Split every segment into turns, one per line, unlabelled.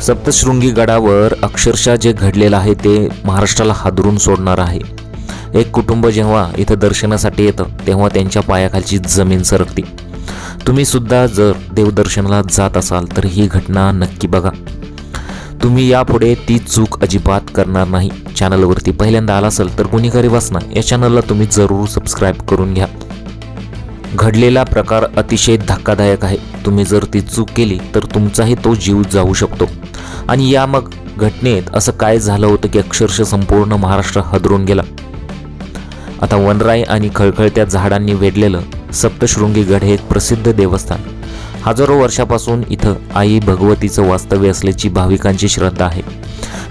सप्तशृंगी गडावर अक्षरशः जे घडलेलं आहे ते महाराष्ट्राला हादरून सोडणार आहे. एक कुटुंब जेव्हा इथं दर्शनासाठी येतं तेव्हा त्यांच्या पायाखालची जमीन सरकते. तुम्ही सुद्धा जर देवदर्शनाला जात असाल तर ही घटना नक्की बघा. तुम्ही यापुढे ती चूक अजिबात करणार नाही. चॅनलवरती पहिल्यांदा आला असाल तर गुन्हेगारी वाचना या चॅनलला तुम्ही जरूर सबस्क्राईब करून घ्या. घडलेला प्रकार अतिशय धक्कादायक आहे. तुम्ही जर ती चूक केली तर तुमचाही तो जीव जाऊ शकतो. आणि या मग घटनेत असं काय झालं होतं की अक्षरशः संपूर्ण महाराष्ट्र हदरून गेला. आता वनराई आणि खळखळत्या झाडांनी वेढलेलं सप्तशृंगी गड हे एक प्रसिद्ध देवस्थान. हजारो वर्षापासून इथं आई भगवतीचं वास्तव्य असल्याची भाविकांची श्रद्धा आहे.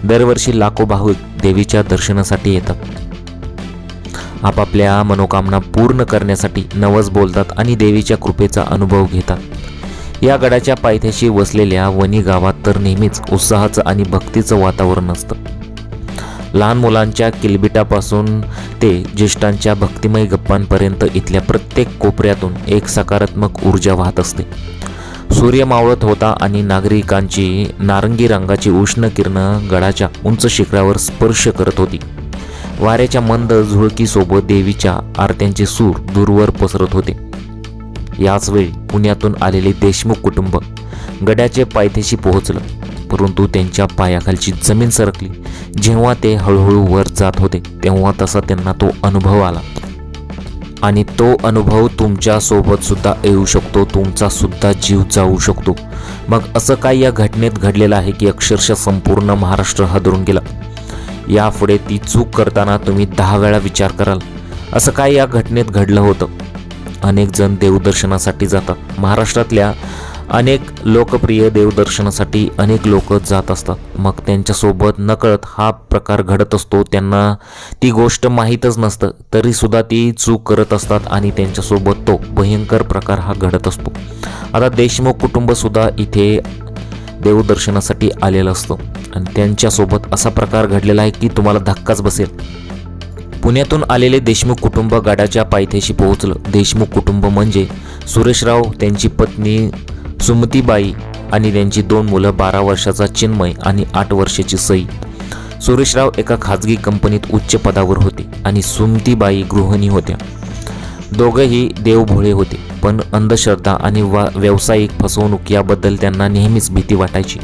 दरवर्षी लाखो भाविक देवीच्या दर्शनासाठी येतात. आपापल्या मनोकामना पूर्ण करण्यासाठी नवस बोलतात आणि देवीच्या कृपेचा अनुभव घेतात. या गडाच्या पायथ्याशी वसलेल्या वणी गावात तर नेहमीच उत्साहाचं आणि भक्तीचं वातावरण असतं. लहान मुलांच्या किलबिटापासून ते ज्येष्ठांच्या भक्तिमय गप्पांपर्यंत इथल्या प्रत्येक कोपऱ्यातून एक सकारात्मक ऊर्जा वाहत असते. सूर्य मावळत होता आणि नागरिकांची नारंगी रंगाची उष्ण किरणं गडाच्या उंच शिखरावर स्पर्श करत होती. वाऱ्याच्या मंद झुळकीसोबत देवीच्या आरत्यांचे सूर दूरवर पसरत होते. याच वेळी पुण्यातून आलेले देशमुख कुटुंब गडाचे पायथ्याशी पोहोचलं. परंतु त्यांच्या पायाखालची जमीन सरकली. जेव्हा ते हळूहळू वर जात होते तेव्हा तसा त्यांना तो अनुभव आला. आणि तो अनुभव तुमच्यासोबतसुद्धा सुद्धा येऊ शकतो तुमचा सुद्धा जीव जाऊ शकतो. मग असं काय या घटनेत घडलेलं आहे की अक्षरशः संपूर्ण महाराष्ट्र हादरून गेला? यापुढे ती चूक करताना तुम्ही दहा वेळा विचार कराल. असं काय या घटनेत घडलं होतं? अनेक जण देवदर्शनासाठी जातात. महाराष्ट्रातल्या अनेक लोकप्रिय देवदर्शनासाठी अनेक लोक जात असतात. मग त्यांच्यासोबत नकळत हा प्रकार घडत असतो. त्यांना ती गोष्ट माहीतच नसतं. तरीसुद्धा ती चूक करत असतात आणि त्यांच्यासोबत तो भयंकर प्रकार हा घडत असतो. आता देशमुख कुटुंबसुद्धा इथे देवदर्शनासाठी आलेला असतो. आणि त्यांच्यासोबत असा प्रकार घडलेला आहे की तुम्हाला धक्काच बसेल. पुण्यातून आलेले देशमुख कुटुंब गडाच्या पायथ्याशी पोहोचलं. देशमुख कुटुंब म्हणजे सुरेशराव त्यांची पत्नी सुमतीबाई आणि त्यांची दोन मुलं बारा वर्षाचा चिन्मय आणि आठ वर्षाची सई. सुरेशराव एका खाजगी कंपनीत उच्च पदावर होते आणि सुमतीबाई गृहिणी होत्या. दोघंही देवभोळे होते. पण अंधश्रद्धा आणि वा व्यावसायिक फसवणूक याबद्दल त्यांना नेहमीच भीती वाटायची.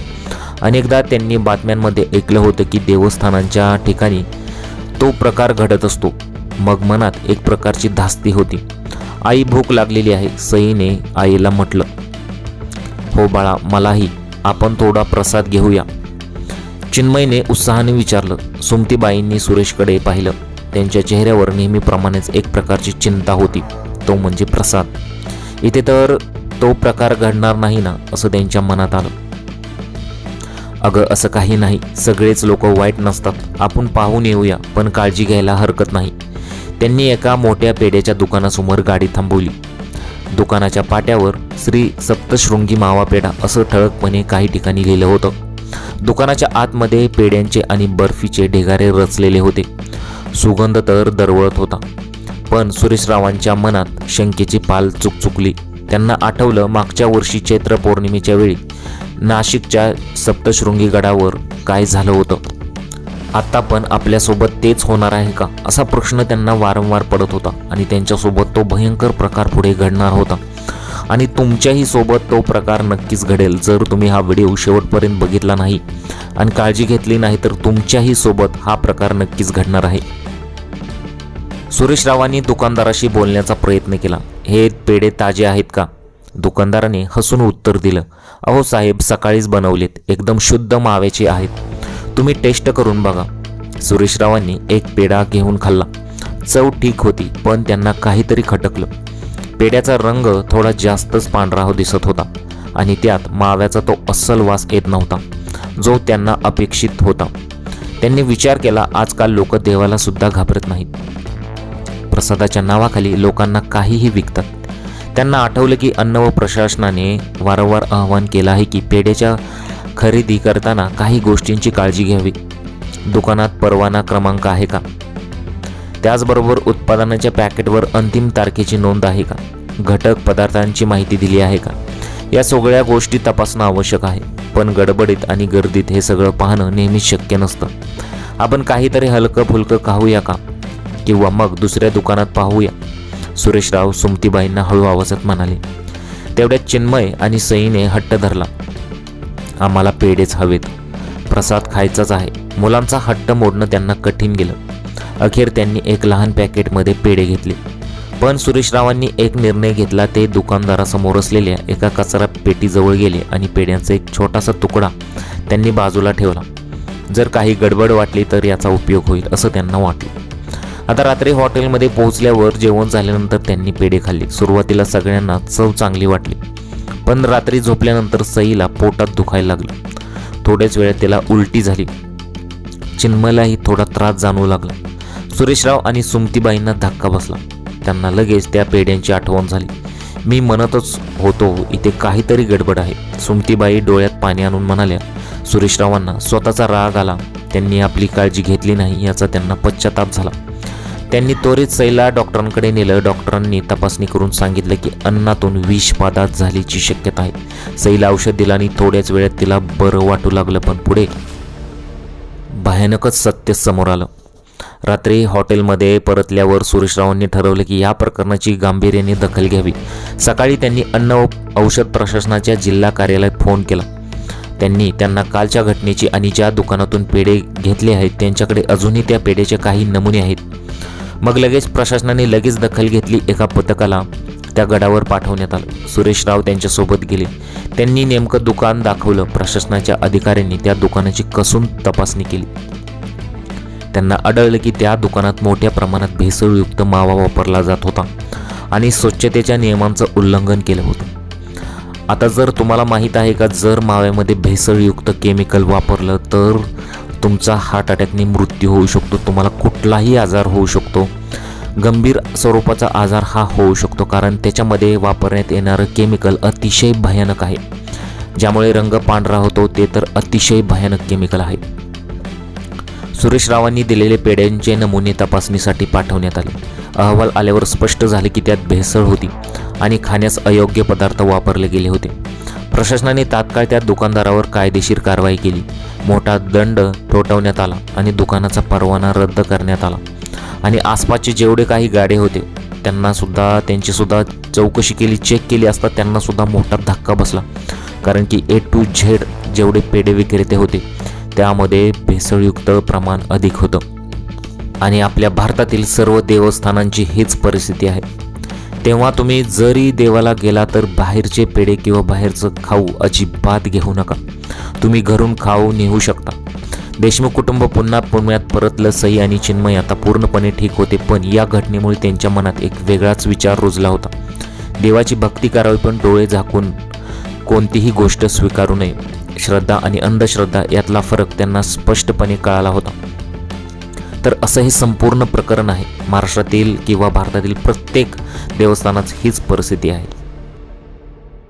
अनेकदा त्यांनी बातम्यांमध्ये ऐकलं होतं की देवस्थानांच्या ठिकाणी तो प्रकार घडत असतो. मग मनात एक प्रकारची धास्ती होती. आई भूक लागलेली आहे सईने आईला म्हटलं. हो बाळा मलाही. आपण थोडा प्रसाद घेऊया. चिन्मयने उत्साहाने विचारलं. सुमतीबाईंनी सुरेशकडे पाहिलं. त्यांच्या चेहऱ्यावर नेहमीप्रमाणेच एक प्रकारची चिंता होती. तो म्हणजे प्रसाद. इथे तर तो प्रकार घडणार नाही ना असं त्यांच्या मनात आलं. अगं असं काही नाही. सगळेच लोक वाईट नसतात. आपण पाहून येऊया पण काळजी घ्यायला हरकत नाही. त्यांनी एका मोठ्या पेढ्याच्या दुकानासमोर गाडी थांबवली. दुकानाच्या पाट्यावर श्री सप्तशृंगी मावा पेढा असं ठळकपणे काही ठिकाणी लिहिलं होतं. दुकानाच्या आतमध्ये पेढ्यांचे आणि बर्फीचे ढेगारे रचलेले होते. सुगंध तर दरवळत होता. पण सुरेशरावांच्या मनात शंकेची पाल चुकचुकली त्यांना आठवलं मागच्या वर्षी चैत्र पौर्णिमेच्या वेळी नाशिकच्या सप्तशृंगी गडावर काय झालं होतं. आत्ता पण आपल्यासोबत तेच होणार आहे का? असा प्रश्न त्यांना वारंवार पडत होता आणि त्यांच्यासोबत तो भयंकर प्रकार पुढे घडणार होता. आणि तुमच्याही सोबत तो प्रकार नक्कीच घडेल जर तुम्ही हा व्हिडिओ शेवटपर्यंत बघितला नाही आणि काळजी घेतली नाही तर तुमच्याही सोबत हा प्रकार नक्कीच घडणार आहे. सुरेशरावांनी दुकानदाराशी बोलण्याचा प्रयत्न केला. हे पेढे ताजे आहेत का? दुकानदाराने हसून उत्तर दिलं. अहो साहेब सकाळीच बनवलेत. एकदम शुद्ध माव्याचे आहेत. तुम्ही टेस्ट करून बघा. सुरेशरावांनी एक पेढा घेऊन खाल्ला. चव ठीक होती पण त्यांना काहीतरी खटकलं. पेढ्याचा रंग थोडा जास्तच पांढरा हो दिसत होता आणि त्यात माव्याचा तो अस्सल वास येत नव्हता जो त्यांना अपेक्षित होता. त्यांनी विचार केला आजकाल लोक देवाला सुद्धा घाबरत नाहीत. प्रसादाच्या नावाखाली लोकांना काहीही विकतात. त्यांना आठवलं की अन्न व प्रशासनाने वारंवार आवाहन केलं आहे की पेढ्याच्या खरेदी करताना काही गोष्टींची काळजी घ्यावी. दुकानात परवाना क्रमांक आहे का? त्याचबरोबर उत्पादनाच्या पॅकेटवर अंतिम तारखेची नोंद आहे का? घटक पदार्थांची माहिती दिली आहे का? या सगळ्या गोष्टी तपासणं आवश्यक आहे. पण गडबडीत आणि गर्दीत हे सगळं पाहणं नेहमीच शक्य नसतं. आपण काहीतरी हलकं फुलकं खाऊया का? किंवा मग दुसऱ्या दुकानात पाहूया. सुरेशराव सुमतीबाईंना हळू आवाजात म्हणाले तेवढ्यात चिन्मय आणि सईने हट्ट धरला. आम्हाला पेढेच हवेत. प्रसाद खायचाच आहे. मुलांचा हट्ट मोडणं त्यांना कठीण गेलं. अखेर त्यांनी एक लहान पॅकेटमध्ये पेढे घेतले. पण सुरेशरावांनी एक निर्णय घेतला ते दुकानदारासमोर असलेल्या एका कचरा पेटीजवळ गेले आणि पेढ्यांचा एक छोटासा तुकडा त्यांनी बाजूला ठेवला. जर काही गडबड वाटली तर याचा उपयोग होईल असं त्यांना वाटलं. आता रात्री हॉटेलमध्ये पोहोचल्यावर जेवण झाल्यानंतर त्यांनी पेढे खाल्ले. सुरुवातीला सगळ्यांना चव चांगली वाटली. पण रात्री झोपल्यानंतर सईला पोटात दुखायला लागलं. थोड्याच वेळात त्याला उलटी झाली. चिन्मयलाही थोडा त्रास जाणवू लागला. सुरेशराव आणि सुमतीबाईंना धक्का बसला. त्यांना लगेच त्या पेढ्यांची आठवण झाली. मी म्हणतच होतो इथे काहीतरी गडबड आहे. सुमतीबाई डोळ्यात पाणी आणून म्हणाल्या. सुरेशरावांना स्वतःचा राग आला. त्यांनी आपली काळजी घेतली नाही याचा त्यांना पश्चाताप झाला. त्यांनी त्वरित सैला डॉक्टरांकडे नेलं. डॉक्टरांनी तपासणी करून सांगितलं की अन्नातून विष पदार्थ झाल्याची शक्यता आहे. सैला औषध दिलं आणि थोड्याच वेळात तिला बरं वाटू लागलं पण पुढे भयानकच सत्य समोर आलं. रात्री हॉटेलमध्ये परतल्यावर सुरेशरावांनी ठरवलं की या प्रकरणाची गांभीर्याने दखल घ्यावी. सकाळी त्यांनी अन्न व औषध प्रशासनाच्या जिल्हा कार्यालयात फोन केला. त्यांनी त्यांना कालच्या घटनेची आणि ज्या दुकानातून पेढे घेतले आहेत त्यांच्याकडे अजूनही त्या पेढ्याचे काही नमुने आहेत. मग लगेच प्रशासनाने लगेच दखल घेतली एका पथकाला. त्या गडावर पाठवण्यात आलं. सुरेशराव त्यांच्यासोबत गेले. त्यांनी नेमकं दुकान दाखवलं. प्रशासनाच्या अधिकाऱ्यांनी त्या दुकानाची कसून तपासणी केली. त्यांना आढळलं की त्या दुकानात मोठ्या प्रमाणात भेसळयुक्त मावा वापरला जात होता आणि स्वच्छतेच्या नियमांचं उल्लंघन केलं होतं. आता जर तुम्हाला माहीत आहे का जर माव्यामध्ये भेसळयुक्त केमिकल वापरलं तर? तुमचा हार्ट अटॅकने मृत्यू होऊ शकतो. तुम्हाला कुठलाही आजार होऊ शकतो. गंभीर स्वरूपाचा आजार हा होऊ शकतो कारण त्याच्यामध्ये वापरण्यात येणारं केमिकल अतिशय भयानक आहे. ज्यामुळे रंग पांढरा होतो ते तर अतिशय भयानक केमिकल आहे. सुरेश रावांनी दिलेले पेढ्यांचे नमुने तपासणीसाठी पाठवण्यात आले. अहवाल आल्यावर स्पष्ट झाले की त्यात भेसळ होती आणि खाण्यास अयोग्य पदार्थ वापरले गेले होते. प्रशासनाने तात्काळ त्या दुकानदारावर कायदेशीर कारवाई केली. मोठा दंड ठोठावण्यात आला आणि दुकानाचा परवाना रद्द करण्यात आला. आणि आसपासचे जेवढे काही गाडे होते त्यांनासुद्धा त्यांचीसुद्धा चौकशी केली चेक केली असता त्यांनासुद्धा मोठा धक्का बसला. कारण की ए टू झेड जेवढे पेढे विक्रेते होते त्यामध्ये भेसळयुक्त प्रमाण अधिक होतं. आणि आपल्या भारतातील सर्व देवस्थानांची हीच परिस्थिती आहे. तेव्हा तुम्ही जरी देवाला गेला तर बाहेरचे पेढे किंवा बाहेरचं खाऊ अजिबात घेऊ नका. तुम्ही घरून खाऊ नेऊ शकता. देशमुख कुटुंब पुन्हा पुण्यात परतलं सई आणि चिन्मय आता पूर्णपणे ठीक होते पण या घटनेमुळे त्यांच्या मनात एक वेगळाच विचार रुजला होता. देवाची भक्ती करावी पण डोळे झाकून कोणतीही गोष्ट स्वीकारू नये. श्रद्धा आणि अंधश्रद्धा यातला फरक त्यांना स्पष्टपणे कळाला होता. तर असं हे संपूर्ण प्रकरण आहे. महाराष्ट्रातील किंवा भारतातील प्रत्येक देवस्थानाची हीच परिस्थिती आहे.